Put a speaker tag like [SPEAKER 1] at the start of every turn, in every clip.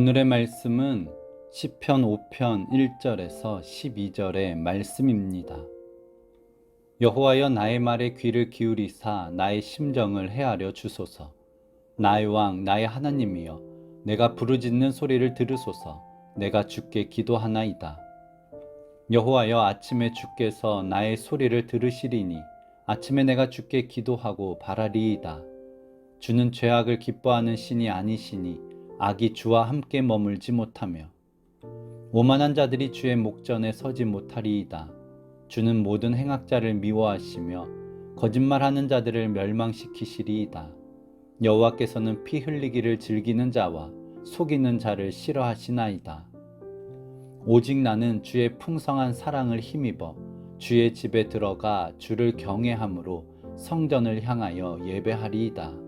[SPEAKER 1] 오늘의 말씀은 시편 5편 1절에서 12절의 말씀입니다. 여호와여 나의 말에 귀를 기울이사 나의 심정을 헤아려 주소서. 나의 왕 나의 하나님이여 내가 부르짖는 소리를 들으소서. 내가 주께 기도하나이다. 여호와여 아침에 주께서 나의 소리를 들으시리니 아침에 내가 주께 기도하고 바라리이다. 주는 죄악을 기뻐하는 신이 아니시니 악이 주와 함께 머물지 못하며 오만한 자들이 주의 목전에 서지 못하리이다. 주는 모든 행악자를 미워하시며 거짓말하는 자들을 멸망시키시리이다. 여호와께서는 피 흘리기를 즐기는 자와 속이는 자를 싫어하시나이다. 오직 나는 주의 풍성한 사랑을 힘입어 주의 집에 들어가 주를 경외함으로 성전을 향하여 예배하리이다.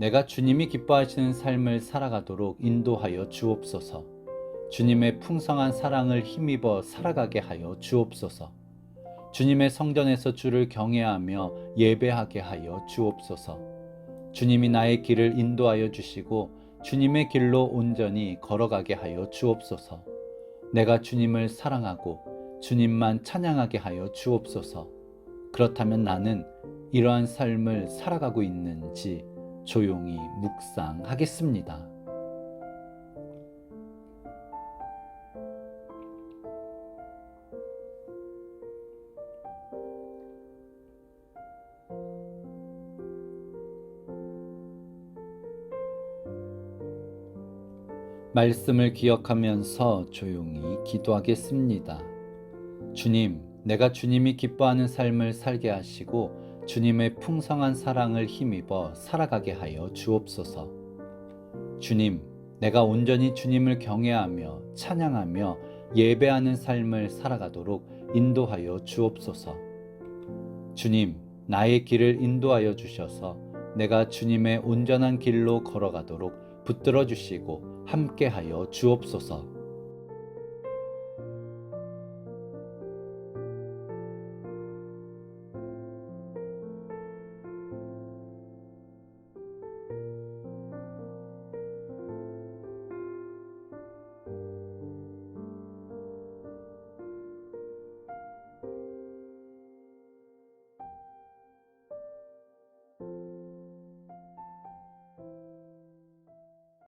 [SPEAKER 1] 내가 주님이 기뻐하시는 삶을 살아가도록 인도하여 주옵소서. 주님의 풍성한 사랑을 힘입어 살아가게 하여 주옵소서. 주님의 성전에서 주를 경외하며 예배하게 하여 주옵소서. 주님이 나의 길을 인도하여 주시고 주님의 길로 온전히 걸어가게 하여 주옵소서. 내가 주님을 사랑하고 주님만 찬양하게 하여 주옵소서. 그렇다면 나는 이러한 삶을 살아가고 있는지 조용히 묵상하겠습니다. 말씀을 기억하면서 조용히 기도하겠습니다. 주님, 내가 주님이 기뻐하는 삶을 살게 하시고 주님의 풍성한 사랑을 힘입어 살아가게 하여 주옵소서. 주님, 내가 온전히 주님을 경외하며 찬양하며 예배하는 삶을 살아가도록 인도하여 주옵소서. 주님, 나의 길을 인도하여 주셔서 내가 주님의 온전한 길로 걸어가도록 붙들어 주시고 함께하여 주옵소서.